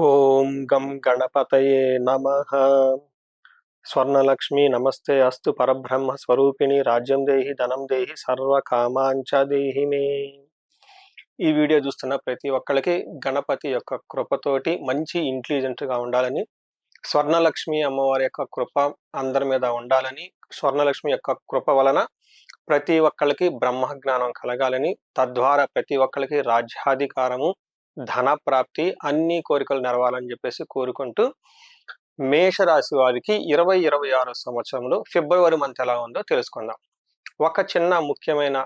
ఓం గం గణపతయే నమ. స్వర్ణలక్ష్మి నమస్తే అస్తు పరబ్రహ్మ స్వరూపిణి రాజ్యం దేహి ధనం దేహి సర్వ కామాంచ దేహి మే. ఈ వీడియో చూస్తున్న ప్రతి ఒక్కరికి గణపతి యొక్క కృపతోటి మంచి ఇంటెలిజెంట్గా ఉండాలని స్వర్ణలక్ష్మి అమ్మవారి యొక్క కృప అందరి మీద ఉండాలని స్వర్ణలక్ష్మి యొక్క కృప వలన ప్రతి ఒక్కరికి బ్రహ్మ జ్ఞానం కలగాలని తద్వారా ప్రతి ఒక్కరికి రాజ్యాధికారము ధన ప్రాప్తి అన్ని కోరికలు నెరవాలని చెప్పేసి కోరుకుంటూ మేషరాశి వారికి ఇరవై ఇరవై ఆరో సంవత్సరంలో ఫిబ్రవరి మంత్ ఎలా ఉందో తెలుసుకుందాం. ఒక చిన్న ముఖ్యమైన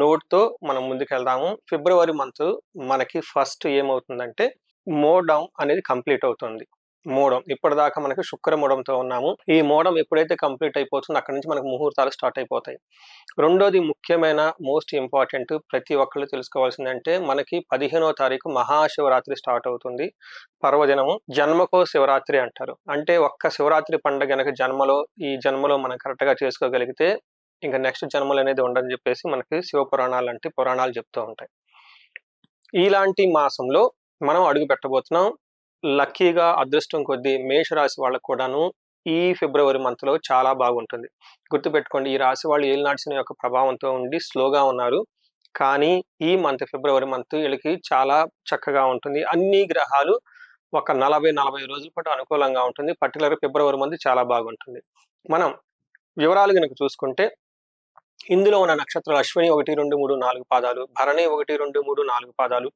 నోట్తో మనం ముందుకెళ్దాము. ఫిబ్రవరి మంత్ మనకి ఫస్ట్ ఏమవుతుందంటే మోడౌన్ అనేది కంప్లీట్ అవుతుంది. మూడం. ఇప్పటిదాకా మనకి శుక్ర మూడంతో ఉన్నాము. ఈ మూడం ఎప్పుడైతే కంప్లీట్ అయిపోతుందో అక్కడి నుంచి మనకు ముహూర్తాలు స్టార్ట్ అయిపోతాయి. రెండోది ముఖ్యమైన మోస్ట్ ఇంపార్టెంట్ ప్రతి ఒక్కళ్ళు తెలుసుకోవాల్సిందంటే మనకి పదిహేనో తారీఖు మహాశివరాత్రి స్టార్ట్ అవుతుంది. పర్వదినము జన్మకో శివరాత్రి అంటారు. అంటే ఒక్క శివరాత్రి పండుగ గనక జన్మలో ఈ జన్మలో మనం కరెక్ట్గా చేసుకోగలిగితే ఇంకా నెక్స్ట్ జన్మలు అనేది ఉండని చెప్పేసి మనకి శివ పురాణాలు అంటే పురాణాలు చెప్తూ ఉంటాయి. ఇలాంటి మాసంలో మనం అడుగు పెట్టబోతున్నాం లక్కీగా అదృష్టం కొద్దీ మేషరాశి వాళ్ళకు కూడాను ఈ ఫిబ్రవరి మంత్లో చాలా బాగుంటుంది. గుర్తుపెట్టుకోండి ఈ రాశి వాళ్ళు ఏలినాడ్సిన యొక్క ప్రభావంతో ఉండి స్లోగా ఉన్నారు. కానీ ఈ మంత్ ఫిబ్రవరి మంత్ వీళ్ళకి చాలా చక్కగా ఉంటుంది. అన్ని గ్రహాలు ఒక నలభై నలభై రోజుల పాటు అనుకూలంగా ఉంటుంది. పర్టికులర్ ఫిబ్రవరి మంత్ చాలా బాగుంటుంది. మనం వివరాలు కనుక చూసుకుంటే ఇందులో ఉన్న నక్షత్రాలు అశ్విని ఒకటి రెండు మూడు నాలుగు పాదాలు భరణి ఒకటి రెండు మూడు నాలుగు పాదాలు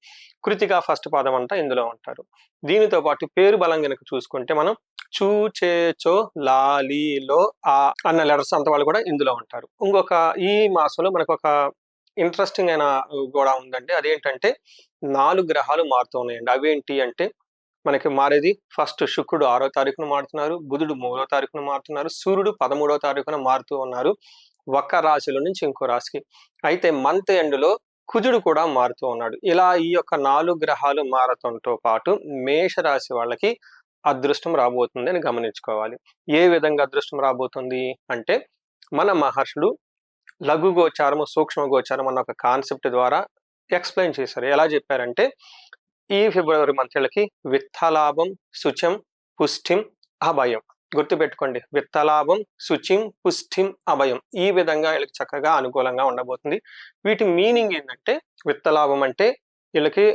కృతిక ఫస్ట్ పాదం అంతా ఇందులో ఉంటారు. దీనితో పాటు పేరు బలం కనుక చూసుకుంటే మనం చూ చే చో లాలీలో ఆ అన్న లెటర్స్ అంత వాళ్ళు కూడా ఇందులో ఉంటారు. ఇంకొక ఈ మాసంలో మనకు ఒక ఇంట్రెస్టింగ్ అయిన కూడా ఉందండి. అదేంటంటే నాలుగు గ్రహాలు మారుతూ ఉన్నాయండి. అవేంటి అంటే మనకి మారేది ఫస్ట్ శుక్రుడు ఆరో తారీఖున మారుతున్నారు బుధుడు మూడో తారీఖున మారుతున్నారు సూర్యుడు పదమూడో తారీఖున మారుతూ ఉన్నారు. ఒక్క రాశిలో నుంచి ఇంకో రాశికి. అయితే మంత్ ఎండ్లో కుజుడు కూడా మారుతూ ఉన్నాడు. ఇలా ఈ యొక్క నాలుగు గ్రహాలు మారటంతో పాటు మేషరాశి వాళ్ళకి అదృష్టం రాబోతుంది అని గమనించుకోవాలి. ఏ విధంగా అదృష్టం రాబోతుంది అంటే మన మహర్షులు లఘు గోచారము సూక్ష్మ గోచారం అన్న ఒక కాన్సెప్ట్ ద్వారా ఎక్స్ప్లెయిన్ చేశారు. ఎలా చెప్పారంటే ఈ ఫిబ్రవరి మంత్రులకి విత్తలాభం శుచం పుష్టిం అభయం. గుర్తుపెట్టుకోండి. విత్తలాభం శుచిం పుష్టిం అభయం ఈ విధంగా వీళ్ళకి చక్కగా అనుకూలంగా ఉండబోతుంది. వీటి మీనింగ్ ఏంటంటే విత్తలాభం అంటే వీళ్ళకి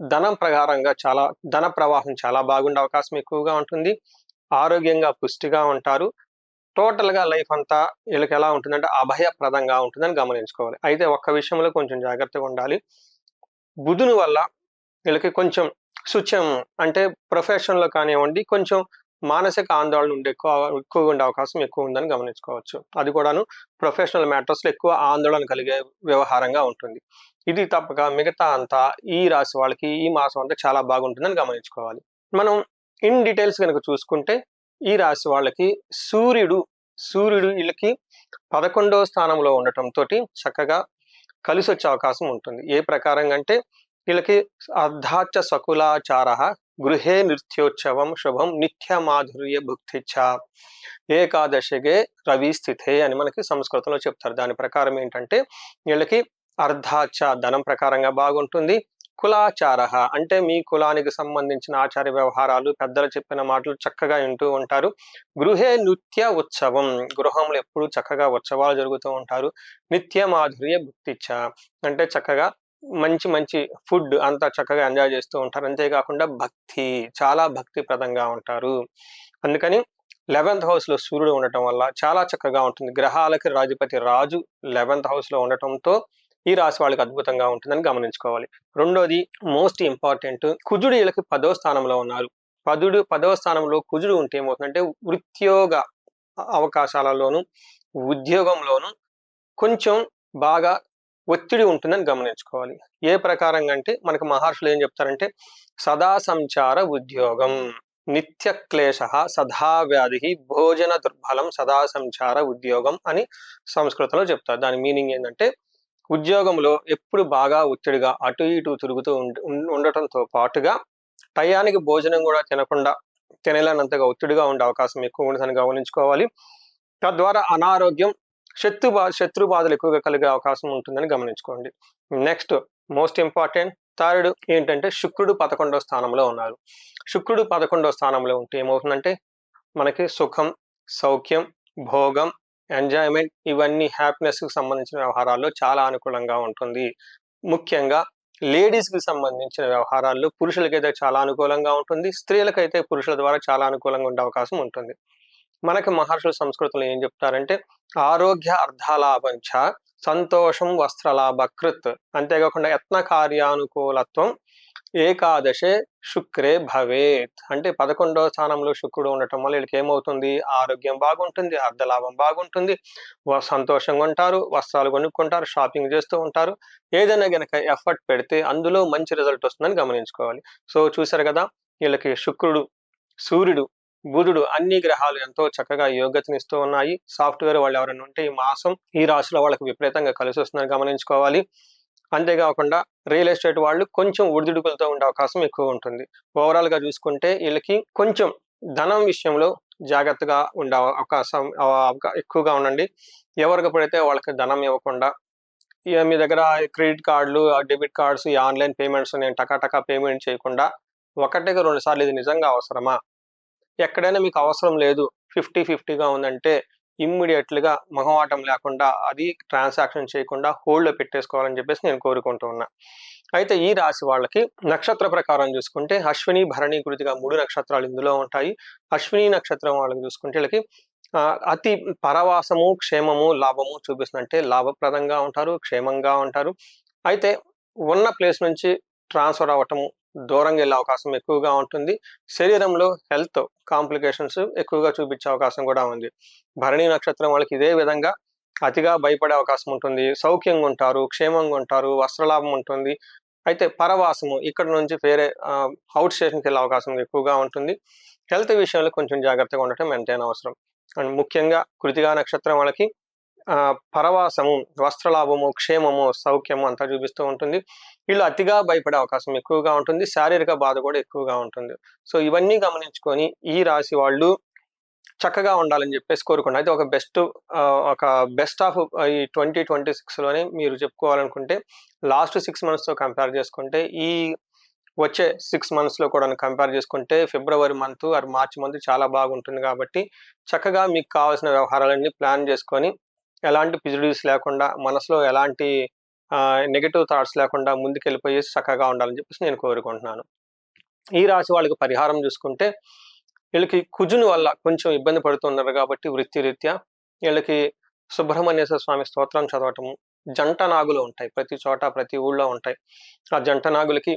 ధనం ప్రకారంగా చాలా ధన ప్రవాహం చాలా బాగుండే అవకాశం ఎక్కువగా ఉంటుంది. ఆరోగ్యంగా పుష్టిగా ఉంటారు. టోటల్గా లైఫ్ అంతా వీళ్ళకి ఎలా ఉంటుందంటే అభయప్రదంగా ఉంటుందని గమనించుకోవాలి. అయితే ఒక్క విషయంలో కొంచెం జాగ్రత్తగా ఉండాలి. బుధుని వల్ల వీళ్ళకి కొంచెం శుచ్యం అంటే ప్రొఫెషన్లో కానివ్వండి కొంచెం మానసిక ఆందోళన ఉండే ఎక్కువ ఎక్కువగా ఉండే అవకాశం ఎక్కువ ఉందని గమనించుకోవచ్చు. అది కూడాను ప్రొఫెషనల్ మ్యాటర్స్లో ఎక్కువ ఆందోళన కలిగే వ్యవహారంగా ఉంటుంది. ఇది తప్పక మిగతా అంతా ఈ రాశి వాళ్ళకి ఈ మాసం అంతా చాలా బాగుంటుందని గమనించుకోవాలి. మనం ఇన్ డీటెయిల్స్ కనుక చూసుకుంటే ఈ రాశి వాళ్ళకి సూర్యుడు సూర్యుడు వీళ్ళకి పదకొండవ స్థానంలో ఉండటంతో చక్కగా కలిసి వచ్చే అవకాశం ఉంటుంది. ఏ ప్రకారంగా అంటే వీళ్ళకి అర్ధాచ సకులాచార గృహే నృత్యోత్సవం శుభం నిత్య మాధుర్య భుక్తిచ్చ ఏకాదశిగే రవి స్థితే అని మనకి సంస్కృతంలో చెప్తారు. దాని ప్రకారం ఏంటంటే వీళ్ళకి అర్ధాచ ధనం ప్రకారంగా బాగుంటుంది. కులాచార అంటే మీ కులానికి సంబంధించిన ఆచార వ్యవహారాలు పెద్దలు చెప్పిన మాటలు చక్కగా వింటూ ఉంటారు. గృహే నృత్య ఉత్సవం గృహంలో ఎప్పుడు చక్కగా ఉత్సవాలు జరుగుతూ ఉంటారు. నిత్య మాధుర్య భుక్తిచ్చ అంటే చక్కగా మంచి మంచి ఫుడ్ అంతా చక్కగా ఎంజాయ్ చేస్తూ ఉంటారు. అంతేకాకుండా భక్తి చాలా భక్తి ప్రదంగా ఉంటారు. అందుకని లెవెన్త్ హౌస్లో సూర్యుడు ఉండటం వల్ల చాలా చక్కగా ఉంటుంది. గ్రహాలకి రాజుపతి రాజు లెవెన్త్ హౌస్లో ఉండటంతో ఈ రాశి వాళ్ళకి అద్భుతంగా ఉంటుందని గమనించుకోవాలి. రెండోది మోస్ట్ ఇంపార్టెంట్ కుజుడు వీళ్ళకి పదో స్థానంలో ఉన్నారు. పదుడు పదవ స్థానంలో కుజుడు ఉంటే ఏమవుతుందంటే వృత్యోగ అవకాశాలలోను ఉద్యోగంలోను కొంచెం బాగా ఒత్తిడి ఉంటుందని గమనించుకోవాలి. ఏ ప్రకారంగా అంటే మనకు మహర్షులు ఏం చెప్తారంటే సదా సంచార ఉద్యోగం నిత్య క్లేశ సదా వ్యాధి భోజన దుర్బలం సదా సంచార ఉద్యోగం అని సంస్కృతంలో చెప్తారు. దాని మీనింగ్ ఏంటంటే ఉద్యోగంలో ఎప్పుడు బాగా ఒత్తిడిగా అటు ఇటు తిరుగుతూ ఉండటంతో పాటుగా టయానికి భోజనం కూడా తినకుండా తినలేనంతగా ఒత్తిడిగా ఉండే అవకాశం ఎక్కువ ఉండదని గమనించుకోవాలి. తద్వారా అనారోగ్యం శత్రు బా శత్రు బాధలు ఎక్కువగా కలిగే అవకాశం ఉంటుందని గమనించుకోండి. నెక్స్ట్ మోస్ట్ ఇంపార్టెంట్ థర్డ్ ఏంటంటే శుక్రుడు పదకొండో స్థానంలో ఉన్నారు శుక్రుడు పదకొండో స్థానంలో ఉంటే ఏమవుతుందంటే మనకి సుఖం సౌఖ్యం భోగం ఎంజాయ్మెంట్ ఇవన్నీ హ్యాపీనెస్కి సంబంధించిన వ్యవహారాల్లో చాలా అనుకూలంగా ఉంటుంది. ముఖ్యంగా లేడీస్కి సంబంధించిన వ్యవహారాల్లో పురుషులకైతే చాలా అనుకూలంగా ఉంటుంది. స్త్రీలకైతే పురుషుల ద్వారా చాలా అనుకూలంగా ఉండే అవకాశం ఉంటుంది. మనకి మహర్షుల సంస్కృతులు ఏం చెప్తారంటే ఆరోగ్య అర్ధాలాభంచ సంతోషం వస్త్రలాభ కృత్ అంతేకాకుండా యత్న కార్యానుకూలత్వం ఏకాదశే శుక్రే భవేత్ అంటే పదకొండవ స్థానంలో శుక్రుడు ఉండటం వల్ల వీళ్ళకి ఏమవుతుంది? ఆరోగ్యం బాగుంటుంది అర్ధలాభం బాగుంటుంది. సంతోషంగా ఉంటారు వస్త్రాలు కొనుక్కుంటారు షాపింగ్ చేస్తూ ఉంటారు. ఏదైనా గనక ఎఫర్ట్ పెడితే అందులో మంచి రిజల్ట్ వస్తుందని గమనించుకోవాలి. సో చూసారు కదా వీళ్ళకి శుక్రుడు సూర్యుడు బుధుడు అన్ని గ్రహాలు ఎంతో చక్కగా యోగ్యతనిస్తూ ఉన్నాయి. సాఫ్ట్వేర్ వాళ్ళు ఎవరైనా ఉంటే ఈ మాసం ఈ రాశిలో వాళ్ళకి విపరీతంగా కలిసి వస్తుందని గమనించుకోవాలి. అంతేకాకుండా రియల్ ఎస్టేట్ వాళ్ళు కొంచెం ఉడిదుడుకులతో ఉండే అవకాశం ఎక్కువ ఉంటుంది. ఓవరాల్గా చూసుకుంటే వీళ్ళకి కొంచెం ధనం విషయంలో జాగ్రత్తగా ఉండే అవకాశం ఎక్కువగా ఉండండి. ఎవరికి పడితే వాళ్ళకి ధనం ఇవ్వకుండా ఇక మీ దగ్గర క్రెడిట్ కార్డులు డెబిట్ కార్డ్స్ ఈ ఆన్లైన్ పేమెంట్స్ నేను టకాటకా పేమెంట్ చేయకుండా ఒకటిగా రెండు సార్లు ఇది నిజంగా అవసరమా? ఎక్కడైనా మీకు అవసరం లేదు. ఫిఫ్టీ ఫిఫ్టీగా ఉందంటే ఇమ్మీడియట్లుగా మొహమాటం లేకుండా అది ట్రాన్సాక్షన్ చేయకుండా హోల్డ్లో పెట్టేసుకోవాలని చెప్పేసి నేను కోరుకుంటూ ఉన్నా. అయితే ఈ రాశి వాళ్ళకి నక్షత్ర ప్రకారం చూసుకుంటే అశ్విని భరణి కృతిగా మూడు నక్షత్రాలు ఇందులో ఉంటాయి. అశ్విని నక్షత్రం వాళ్ళకి చూసుకుంటే వీళ్ళకి అతి పరవాసము క్షేమము లాభము చూపిస్తుందంటే లాభప్రదంగా ఉంటారు క్షేమంగా ఉంటారు. అయితే ఉన్న ప్లేస్ నుంచి ట్రాన్స్ఫర్ అవ్వటము Hmm. దూరంగా వెళ్ళే అవకాశం ఎక్కువగా ఉంటుంది. శరీరంలో హెల్త్ కాంప్లికేషన్స్ ఎక్కువగా చూపించే అవకాశం కూడా ఉంది. భరణి నక్షత్రం వాళ్ళకి ఇదే విధంగా అతిగా భయపడే అవకాశం ఉంటుంది. సౌఖ్యంగా ఉంటారు క్షేమంగా ఉంటారు వస్త్రలాభం ఉంటుంది. అయితే పరవాసము ఇక్కడ నుంచి వేరే అవుట్ స్టేషన్కి వెళ్ళే అవకాశం ఎక్కువగా ఉంటుంది. హెల్త్ విషయంలో కొంచెం జాగ్రత్తగా ఉండటం ఎంతైనా అవసరం. అండ్ ముఖ్యంగా కృతిగా నక్షత్రం వాళ్ళకి పరవాసము వస్త్రలాభము క్షేమము సౌఖ్యము అంతా చూపిస్తూ ఉంటుంది. వీళ్ళు అతిగా భయపడే అవకాశం ఎక్కువగా ఉంటుంది. శారీరక బాధ కూడా ఎక్కువగా ఉంటుంది. సో ఇవన్నీ గమనించుకొని ఈ రాశి వాళ్ళు చక్కగా ఉండాలని చెప్పేసి కోరుకుంటే అయితే ఒక బెస్ట్ ఒక బెస్ట్ ఆఫ్ ఈ ట్వంటీ ట్వంటీ సిక్స్లోనే మీరు చెప్పుకోవాలనుకుంటే లాస్ట్ సిక్స్ మంత్స్తో కంపేర్ చేసుకుంటే ఈ వచ్చే సిక్స్ మంత్స్లో కూడా కంపేర్ చేసుకుంటే February month or March month చాలా బాగుంటుంది కాబట్టి చక్కగా మీకు కావాల్సిన వ్యవహారాలన్నీ ప్లాన్ చేసుకొని ఎలాంటి పిజిడిస్ లేకుండా మనసులో ఎలాంటి నెగిటివ్ థాట్స్ లేకుండా ముందుకెళ్ళిపోయి చక్కగా ఉండాలని చెప్పేసి నేను కోరుకుంటున్నాను. ఈ రాశి వాళ్ళకి పరిహారం చూసుకుంటే వీళ్ళకి కుజుని వల్ల కొంచెం ఇబ్బంది పడుతున్నారు కాబట్టి వృత్తిరీత్యా వీళ్ళకి సుబ్రహ్మణ్యేశ్వర స్వామి స్తోత్రం చదవటం జంట నాగులు ఉంటాయి. ప్రతి చోట ప్రతి ఊళ్ళో ఉంటాయి. ఆ జంట నాగులకి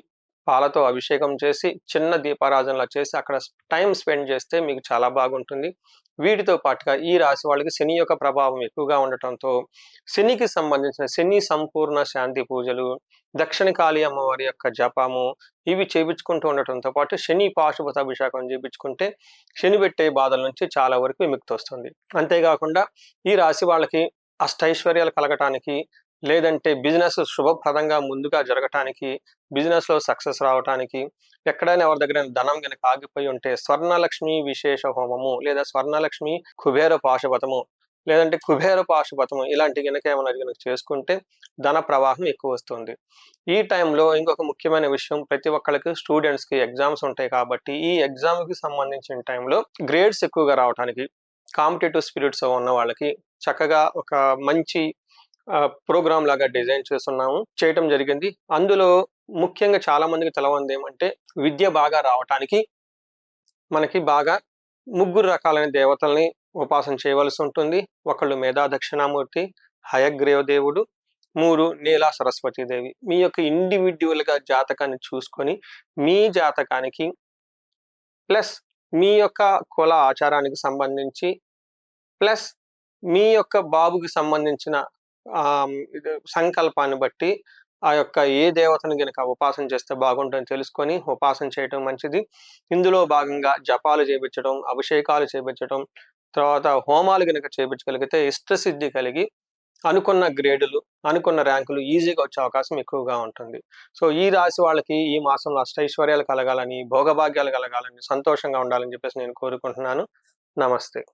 పాలతో అభిషేకం చేసి చిన్న దీపారాధనలా చేసి అక్కడ టైం స్పెండ్ చేస్తే మీకు చాలా బాగుంటుంది. వీటితో పాటుగా ఈ రాశి వాళ్ళకి శని యొక్క ప్రభావం ఎక్కువగా ఉండటంతో శనికి సంబంధించిన శని సంపూర్ణ శాంతి పూజలు దక్షిణ కాళీ అమ్మవారి యొక్క జపము ఇవి చేపించుకుంటూ ఉండటంతో పాటు శని పాశుపత అభిషేకం చేపించుకుంటే శని పెట్టే బాధల నుంచి చాలా వరకు విముక్తి వస్తుంది. అంతేకాకుండా ఈ రాశి వాళ్ళకి అష్టైశ్వర్యాలు కలగటానికి లేదంటే బిజినెస్ శుభప్రదంగా ముందుగా జరగటానికి బిజినెస్లో సక్సెస్ రావటానికి ఎక్కడైనా ఎవరి దగ్గర ధనం కనుక ఆగిపోయి ఉంటే స్వర్ణలక్ష్మి విశేష హోమము లేదా స్వర్ణలక్ష్మి కుబేర పాశుపతము లేదంటే కుబేర పాశుపతము ఇలాంటి కనుక ఏమైనా కనుక చేసుకుంటే ధన ప్రవాహం ఎక్కువ వస్తుంది. ఈ టైంలో ఇంకొక ముఖ్యమైన విషయం ప్రతి ఒక్కరికి స్టూడెంట్స్కి ఎగ్జామ్స్ ఉంటాయి కాబట్టి ఈ ఎగ్జామ్కి సంబంధించిన టైంలో గ్రేడ్స్ ఎక్కువగా రావడానికి కాంపిటేటివ్ స్పిరిట్స్ ఉన్న వాళ్ళకి చక్కగా ఒక మంచి ప్రోగ్రామ్ లాగా డిజైన్ చేస్తున్నాము చేయటం జరిగింది. అందులో ముఖ్యంగా చాలా మందికి తెలవంది ఏమంటే విద్య బాగా రావటానికి మనకి బాగా ముగ్గురు రకాలైన దేవతల్ని ఉపాసన చేయవలసి ఉంటుంది. ఒకళ్ళు మేధా దక్షిణామూర్తి హయగ్రీవ దేవుడు మూడు నీలా సరస్వతి దేవి. మీ యొక్క ఇండివిడ్యువల్గా జాతకాన్ని చూసుకొని మీ జాతకానికి ప్లస్ మీ యొక్క కుల ఆచారానికి సంబంధించి ప్లస్ మీ యొక్క బాబుకి సంబంధించిన సంకల్పాన్ని బట్టి ఆ యొక్క ఏ దేవతను గనక ఉపాసన చేస్తే బాగుంటుందని తెలుసుకొని ఉపాసన చేయటం మంచిది. ఇందులో భాగంగా జపాలు చేపించడం అభిషేకాలు చేపించడం తర్వాత హోమాలు గనక చేపించగలిగితే ఇష్టసిద్ధి కలిగి అనుకున్న గ్రేడులు అనుకున్న ర్యాంకులు ఈజీగా వచ్చే అవకాశం ఎక్కువగా ఉంటుంది. సో ఈ రాశి వాళ్ళకి ఈ మాసంలో అష్టైశ్వర్యాలు కలగాలని భోగభాగ్యాలు కలగాలని సంతోషంగా ఉండాలని చెప్పేసి నేను కోరుకుంటున్నాను. నమస్తే.